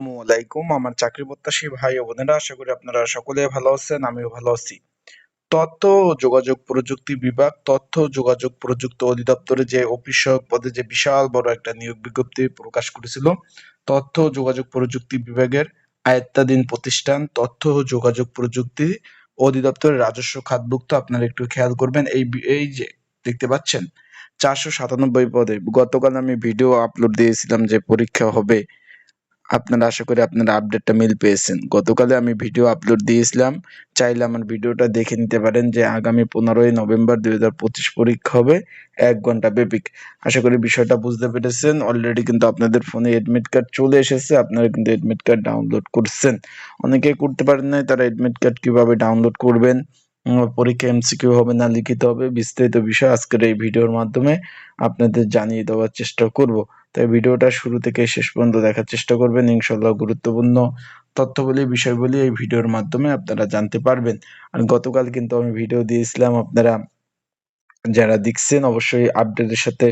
আলাইকুম। আমার চাকরি প্রত্যাশী ভাই ও বোনেরা, আশা করি আপনারা সকলে ভালো আছেন, আমিও ভালো আছি। তথ্য যোগাযোগ প্রযুক্তি বিভাগ, তথ্য যোগাযোগ প্রযুক্তি অধিদপ্তরে যে পদে যে বিশাল বড় একটা নিয়োগ বিজ্ঞপ্তি প্রকাশ করেছিল, তথ্য যোগাযোগ প্রযুক্তি বিভাগের আয়ত্তাধীন প্রতিষ্ঠান, তথ্য ও যোগাযোগ প্রযুক্তি অধিদপ্তরের রাজস্ব খাতভুক্ত, আপনারা একটু খেয়াল করবেন, এই এই যে দেখতে পাচ্ছেন, চারশো সাতানব্বই পদে গতকাল আমি ভিডিও আপলোড দিয়েছিলাম যে পরীক্ষা হবে। আপনারা আশা করি আপনারা আপডেটটা মিল পেয়েছেন। গতকালে আমি ভিডিও আপলোড দিয়েছিলাম। চাইলে আমার ভিডিওটা দেখে নিতে পারেন যে আগামী পনেরোই নভেম্বর দুই হাজার পঁচিশ পরীক্ষা হবে এক ঘণ্টা ব্যাপিক আশা করি বিষয়টা বুঝতে পেরেছেন। অলরেডি কিন্তু আপনাদের ফোনে এডমিট কার্ড চলে এসেছে। আপনারা কিন্তু এডমিট কার্ড ডাউনলোড করছেন। অনেকে করতে পারেন নাই, তারা এডমিট কার্ড কীভাবে ডাউনলোড করবেন পরীক্ষা এমসিকিউ হবে না, লিখিত হবে। বিস্তারিত বিষয় আজকের এই ভিডিওর মাধ্যমে আপনাদের জানিয়ে দেওয়ার চেষ্টা করব। তাই ভিডিওটা শুরু থেকে শেষ পর্যন্ত দেখার চেষ্টা করবেন। ইনশাল্লাহ গুরুত্বপূর্ণ তথ্যবলী বিষয়গুলি এই ভিডিওর মাধ্যমে আপনারা জানতে পারবেন। আর গতকাল কিন্তু আমি ভিডিও দিয়েছিলাম আপনারা যারা দেখছেন, অবশ্যই আপডেটের সাথে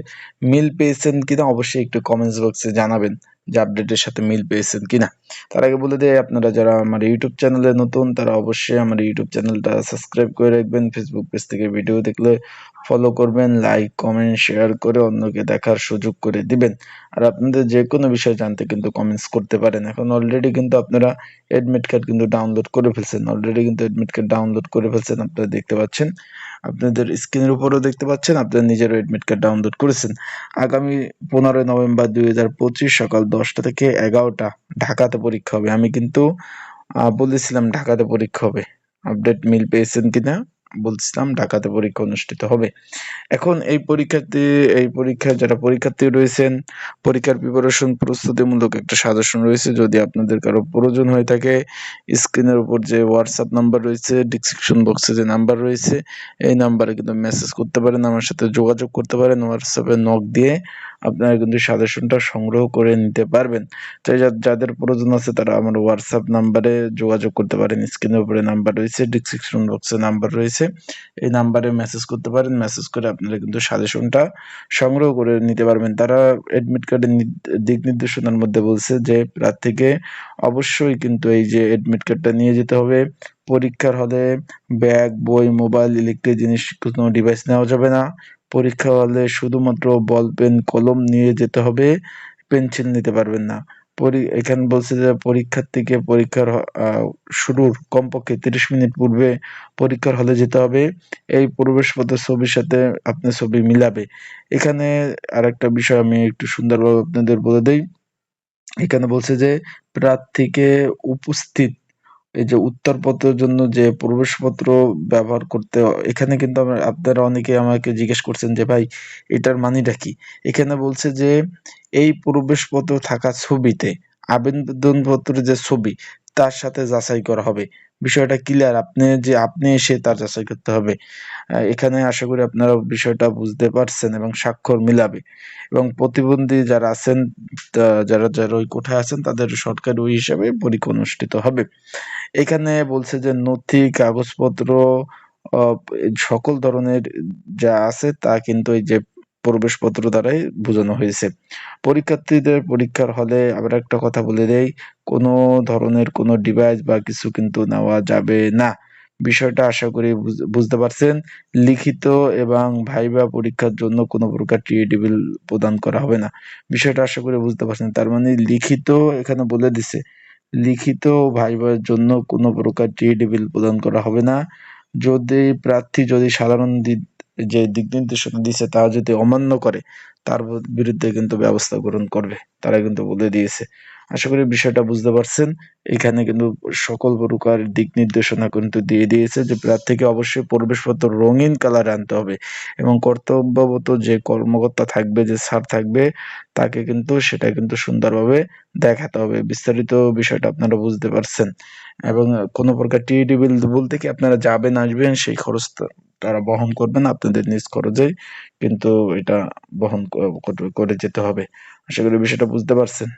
মিল পেয়েছেন কিনা, অবশ্যই একটু কমেন্টস বক্সে জানাবেন যে আপডেটের সাথে মিল পেয়েছেন কিনা। তার আগে বলে দেয় আপনারা যারা আমার ইউটিউব চ্যানেলে নতুন, তারা অবশ্যই আমার ইউটিউব চ্যানেলটা সাবস্ক্রাইব করে রাখবেন। ফেসবুক পেজ থেকে ভিডিও দেখলে ফলো করবেন লাইক কমেন্ট শেয়ার করে অন্যকে দেখার সুযোগ করে দিবেন। আর আপনাদের যে কোনো বিষয় জানতে কিন্তু কমেন্টস করতে পারেন। এখন অলরেডি কিন্তু আপনারা এডমিট কার্ড কিন্তু ডাউনলোড করে ফেলছেন। অলরেডি কিন্তু অ্যাডমিট কার্ড ডাউনলোড করে ফেলছেন, আপনারা দেখতে পাচ্ছেন। আপনাদের স্ক্রিনের উপরেও দেখতে পাচ্ছেন, আপনারা নিজেরও অ্যাডমিট কার্ড ডাউনলোড করেছেন। আগামী পনেরোই নভেম্বর দুই হাজার পঁচিশ সকাল দশটা থেকে এগারোটা ঢাকাতে পরীক্ষা হবে। আমি কিন্তু বলেছিলাম ঢাকাতে পরীক্ষা হবে। আপডেট মিল পেয়েছেন কিনা? বলছিলাম, ঢাকাতে পরীক্ষা অনুষ্ঠিত হবে। এখন এই পরীক্ষার্থী এই পরীক্ষায় যারা পরীক্ষার্থী রয়েছেন, পরীক্ষার প্রিপারেশন প্রস্তুতিমূলক একটা সাজেশন রয়েছে। যদি আপনাদের কারও প্রয়োজন হয়ে থাকে স্ক্রিনের উপর যে হোয়াটসঅ্যাপ নাম্বার রয়েছে ডিসক্রিপশন বক্সে যে নাম্বার রয়েছে, এই নাম্বারে কিন্তু মেসেজ করতে পারেন, আমার সাথে যোগাযোগ করতে পারেন হোয়াটসঅ্যাপে নক দিয়ে আপনারা কিন্তু সাজেশনটা সংগ্রহ করে নিতে পারবেন। তো যাদের প্রয়োজন আছে তারা আমার হোয়াটসঅ্যাপ নাম্বারে যোগাযোগ করতে পারেন। স্ক্রিনের উপরে নাম্বার রয়েছে ডিসক্রিপশন বক্সে নাম্বার রয়েছে। এই নাম্বারে মেসেজ করতে পারেন মেসেজ করে আপনারা কিন্তু সাজেশনটা সংগ্রহ করে নিতে পারবেন। তারা এডমিট কার্ডের দিক নির্দেশনার মধ্যে বলছে যে প্রার্থীকে অবশ্যই কিন্তু এই যে এডমিট কার্ডটা নিয়ে যেতে হবে। পরীক্ষার হলে ব্যাগ, বই মোবাইল ইলেকট্রিক জিনিস কোনো ডিভাইস নেওয়া যাবে না। পরীক্ষা হলে শুধুমাত্র বল পেন কলম নিয়ে যেতে হবে পেন্সিল নিতে পারবেন না। এখানে বলছে যে পরীক্ষার হ- আহ, শুরুর কমপক্ষে তিরিশ মিনিট পূর্বে পরীক্ষার হলে যেতে হবে। এই প্রবেশপত্রের ছবির সাথে আপনি ছবি মিলাবে। এখানে আরেকটা বিষয় আমি একটু সুন্দরভাবে আপনাদের বলে দিই। এখানে বলছে যে প্রার্থীকে উপস্থিত এই যে উত্তরপত্রের জন্য যে প্রবেশপত্র ব্যবহার করতে, এখানে কিন্তু আপনারা অনেকে আমাকে জিজ্ঞেস করছেন যে, ভাই, এটার মানেটা কি? এখানে বলছে যে, এই প্রবেশপত্র থাকা ছবিতে আবেদনপত্রের যে ছবি তার সাথে যাচাই করা হবে। বিষয়টা ক্লিয়ার আপনি যে, আপনি এসে তার যাচাই করতে হবে। এখানে আশা করি আপনারা বিষয়টা বুঝতে পারছেন এবং স্বাক্ষর মিলাবে। এবং প্রতিবন্ধী যারা আছেন যারা যারা ওই কোঠায় আছেন, তাদের সরকারি ওই হিসাবে পরীক্ষা অনুষ্ঠিত হবে। এখানে বলছে যে, নথি, কাগজপত্র সকল ধরনের যা আছে তা কিন্তু এই যে প্রবেশপত্র দ্বারাই বোঝানো হয়েছে। পরীক্ষার্থীদের পরীক্ষার হলে আবার একটা কথা বলে দেই, কোনো ধরনের কোনো ডিভাইস বা কিছু কিন্তু নেওয়া যাবে না। বিষয়টা আশা করি বুঝ- বুঝতে পারছেন। লিখিত এবং ভাইবা পরীক্ষার জন্য কোনো প্রকার টিএডিবিল প্রদান করা হবে না। বিষয়টা আশা করি বুঝতে পারছেন। তার মানে লিখিত এখানে বলে দিছে, লিখিত ভাইবার জন্য কোনো প্রকার টিএডিবিল প্রদান করা হবে না। যদি প্রার্থী, যদি সাধারণ যে দিক নির্দেশনা দিছে তা যদি অমান্য করে, তার বিরুদ্ধে কিন্তু ব্যবস্থা গ্রহণ করবে। তারা কিন্তু বলে দিয়েছে। আশা করি বিষয়টা বুঝতে পারছেন। এখানে কিন্তু সকল প্রকার দিক নির্দেশনা কিন্তু দিয়ে দিয়েছে যে, প্রার্থীকে অবশ্যই প্রবেশপত্র রঙিন কালার আনতে হবে এবং কর্তব্যবত যে কর্মকর্তা থাকবে, যে স্যার থাকবে, তাকে কিন্তু সেটা কিন্তু সুন্দরভাবে দেখাতে হবে। বিস্তারিত বিষয়টা আপনারা বুঝতে পারছেন। এবং কোনো প্রকার টিইডি বিল বলতে কি আপনারা যাবেন, আসবেন সেই খরচটা তারা বহন করবেন আপনাদের নিজ খরচে কিন্তু এটা বহন করে- যেতে হবে। আশা করি বিষয়টা বুঝতে পারছেন।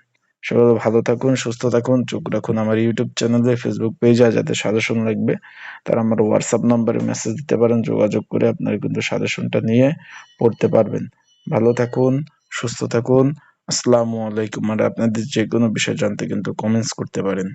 সবাই ভালো থাকুন, সুস্থ থাকুন, চোখ রাখুন আমার ইউটিউব চ্যানেলে ফেসবুক পেজে যাদের সাজেশন লাগবে তারা আমার হোয়াটসঅ্যাপ নাম্বারে মেসেজ দিতে পারেন, যোগাযোগ করে আপনারা কিন্তু সাজেশনটা নিয়ে পড়তে পারবেন। ভালো থাকুন, সুস্থ থাকুন। আসসালামু আলাইকুম। আর আপনাদের যে কোনো বিষয় জানতে কিন্তু কমেন্টস করতে পারেন।